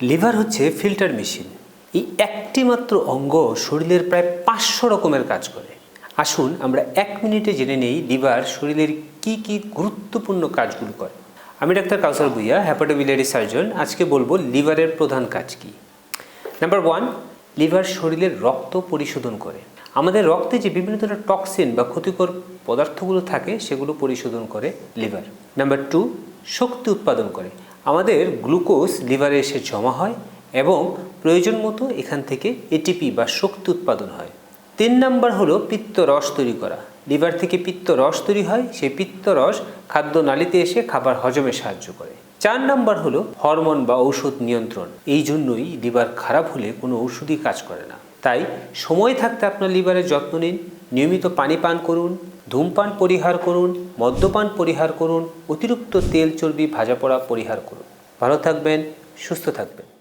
Liver হচ্ছে filter machine. এই একটি মাত্র অঙ্গ শরীরের প্রায় পাঁচশো রকমের কাজ করে। আসুন আমরা এক মিনিটে জেনে নেই লিভার শরীরের কি কি গুরুত্বপূর্ণ কাজগুলো করে। আমি doctor Kawsar Bhuiyan hepatobiliary surgeon আজকে বলব লিভারের প্রধান কাজ কি। নাম্বার ওয়ান লিভার শরীরের রক্ত পরিশোধন করে। আমাদের রক্তে যে বিভিন্ন ধরনের টক্সিন বা ক্ষতিকর পদার্থগুলো থাকে, সেগুলো পরিশোধন করে লিভার। নাম্বার টু শক্তি উৎপাদন করে। আমাদের গ্লুকোজ লিভারে এসে জমা হয় এবং প্রয়োজন মতো এখান থেকে এটিপি বা শক্তি উৎপাদন হয়। তিন নাম্বার হলো পিত্ত রস তৈরি করা। লিভার থেকে পিত্ত রস তৈরি হয়, সেই পিত্ত রস খাদ্য নালীতে এসে খাবার হজমে সাহায্য করে। চার নাম্বার হলো হরমোন বা ঔষধ নিয়ন্ত্রণ। এই জন্যই লিভার খারাপ হলে কোনো ওষুধই কাজ করে না। তাই সময় থাকতে আপনার লিভারের যত্ন নিন, নিয়মিত পানি পান করুন ধূমপান পরিহার করুন, মদ্যপান পরিহার করুন, অতিরিক্ত তেল চর্বি ভাজা পড়া পরিহার করুন। ভালো থাকবেন, সুস্থ থাকবেন।